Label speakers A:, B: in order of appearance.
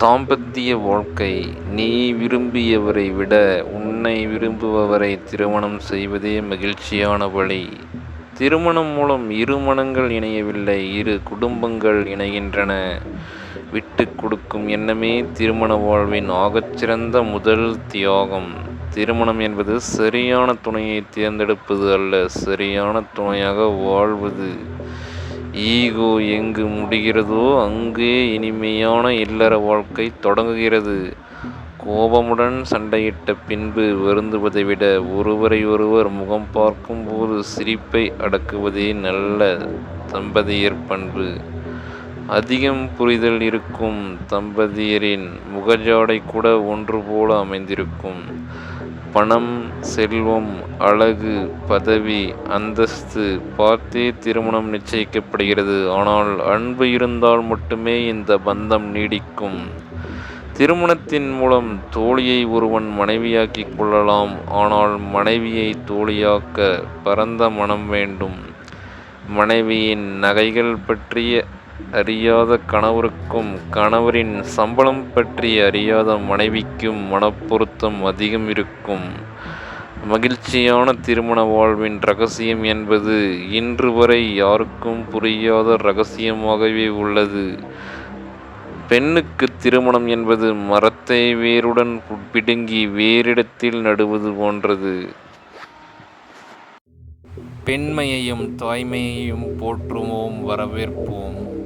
A: தாம்பத்திய வாழ்க்கை நீ விரும்பியவரை விட உன்னை விரும்புபவரை திருமணம் செய்வதே மகிழ்ச்சியான வழி. திருமணம் மூலம் இரு மனங்கள் இணையவில்லை இரு குடும்பங்கள் இணைகின்றன. விட்டு கொடுக்கும் எண்ணமே திருமண வாழ்வின் ஆகச்சிறந்த முதல் தியாகம். திருமணம் என்பது சரியான துணையை தேர்ந்தெடுப்பது அல்ல சரியான துணையாக வாழ்வது. ஈகோ எங்கு முடிகிறதோ அங்கே இனிமையான இல்லற வாழ்க்கை தொடங்குகிறது. கோபமுடன் சண்டையிட்ட பின்பு வருந்துவதை விட ஒருவரை ஒருவர் முகம் பார்க்கும்போது சிரிப்பை அடக்குவதே நல்ல தம்பதியர் பண்பு. அதிகம் புரிதல் இருக்கும் தம்பதியரின் முகஜாடை கூட ஒன்று போல அமைந்திருக்கும். பணம் செல்வம் அழகு பதவி அந்தஸ்து பார்த்தே திருமணம் நிச்சயிக்கப்படுகிறது. ஆனால் அன்பு இருந்தால் மட்டுமே இந்த பந்தம் நீடிக்கும். திருமணத்தின் மூலம் தோழியை ஒருவன் மனைவியாக்கிக் கொள்ளலாம். ஆனால் மனைவியை தோழியாக்க பரந்த மனம் வேண்டும். மனைவியின் நகைகள் பற்றிய அறியாத கணவருக்கும் கணவரின் சம்பளம் பற்றி அறியாத மனைவிக்கும் மனப்பொருத்தம் அதிகம் இருக்கும். மகிழ்ச்சியான திருமண வாழ்வின் ரகசியம் என்பது இன்று வரை யாருக்கும் புரியாத ரகசியமாகவே உள்ளது. பெண்ணுக்கு திருமணம் என்பது மரத்தை வேருடன் பிடுங்கி வேறிடத்தில் நடுவது போன்றது. பெண்மையையும் தாய்மையையும் போற்றுவோம் வரவேற்போம்.